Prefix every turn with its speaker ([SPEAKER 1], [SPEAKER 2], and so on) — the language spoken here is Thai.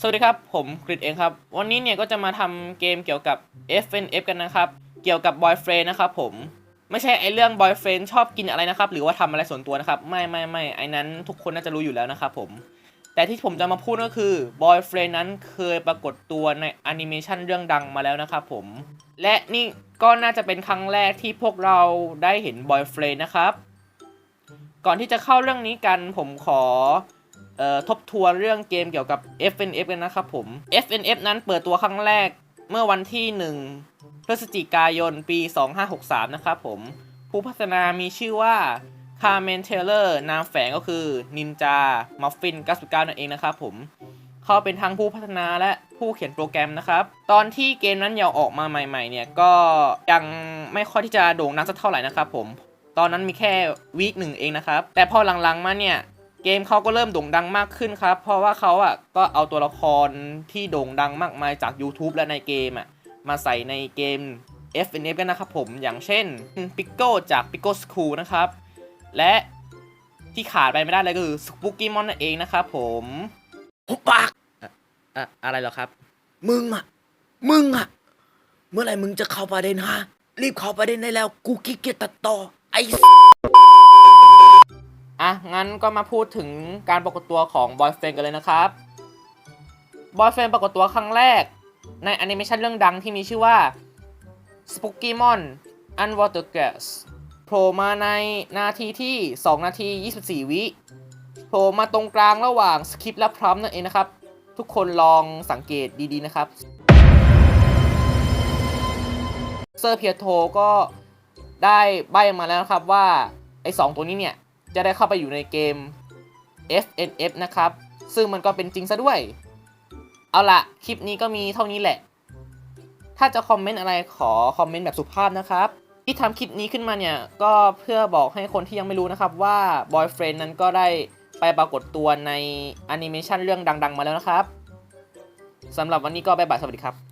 [SPEAKER 1] สวัสดีครับ ผมกริดเองครับ วันนี้เนี่ยก็จะมาทำเกมเกี่ยวกับ FNF กันนะครับ เกี่ยวกับ boyfriend นะครับผม ไม่ใช่ไอเรื่อง boyfriend ชอบกินอะไรนะครับ หรือว่าทำอะไรส่วนตัวนะครับ ไม่ไม่ไม่ไอนั้นทุกคนน่าจะรู้อยู่แล้วนะครับผม แต่ที่ผมจะมาพูดก็คือ boyfriend นั้นเคยปรากฏตัวในแอนิเมชันเรื่องดังมาแล้วนะครับผม และนี่ก็น่าจะเป็นครั้งแรกที่พวกเราได้เห็น boyfriend นะครับ ก่อนที่จะเข้าเรื่องนี้กันผมขอเอ่อ ทบทวนเรื่องเกมเกี่ยวกับ FNF กันนะครับผม FNF นั้นเปิดตัวครั้งแรกเมื่อวันที่ 1 พฤศจิกายนปี 2563 นะครับผม ผู้พัฒนามีชื่อว่า c a r m e n Taylor นามแฝงก็คือ Ninja Muffin 99นั่นเองนะครับผมเขาเป็นทั้งผู้พัฒนาและผู้เขียนโปรแกรมนะครับ ตอนที่เกมนั้นยังออกมาใหม่ ๆ เนี่ย ก็ยังไม่ค่อยที่จะโด่งดังสักเท่าไหร่นะครับผม ตอนนั้นมีแค่วีคหนึ่งเองนะครับ แต่พอหลังๆมาเนี่ย กมเขาก็เริ่มโด่งดังมากขึ้นครับ เพราะว่าเขาอะก็เอาตัวละครที่โด่งดังมากมายจาก YouTube และในเกมอะมาใส่ในเกม FNF กันนะครับผม อย่างเช่น p i c o จาก p i c o School นะครับ และที่ขาดไปไม่ได้เลยก็คือ Spooky Mon นั่นเองนะครับผม
[SPEAKER 2] หุบปาก
[SPEAKER 1] อะอะไรเหรอครับ
[SPEAKER 2] มึงอะมึงอะเมื่อไหร่มึงจะเข้าประเด็นฮะ รีบเข้าประเด็นได้แล้ว กูขี้เกียจตัดต่อไอ้
[SPEAKER 1] อะ งั้นก็มาพูดถึงการปรากฏตัวของ Boyfriend กันเลยนะครับ Boyfriend ปรากฏตัวครั้งแรก ในแอนิเมชันเรื่องดังที่มีชื่อว่า Spokemon Unwater Gas โผล่มาในนาทีที่ 2 นาที 24 วิโผล่มาตรงกลางระหว่างสคริปต์และพร้อมนั่นเองนะครับ ทุกคนลองสังเกตดีๆนะครับ เซอร์เพียโทก็ได้ใบมาแล้วนะครับว่า ไอ้สองตัวนี้เนี่ย จะได้เข้าไปอยู่ในเกม FNF นะครับ ซึ่งมันก็เป็นจริงซะด้วย เอาละคลิปนี้ก็มีเท่านี้แหละ ถ้าจะคอมเมนต์อะไรขอคอมเมนต์แบบสุภาพนะครับ ที่ทำคลิปนี้ขึ้นมาเนี่ย ก็เพื่อบอกให้คนที่ยังไม่รู้นะครับว่า Boyfriend นั้นก็ได้ไปปรากฏตัวในแอนิเมชันเรื่องดัง ๆ มาแล้วนะครับสำหรับวันนี้ก็บายบายสวัสดีครับ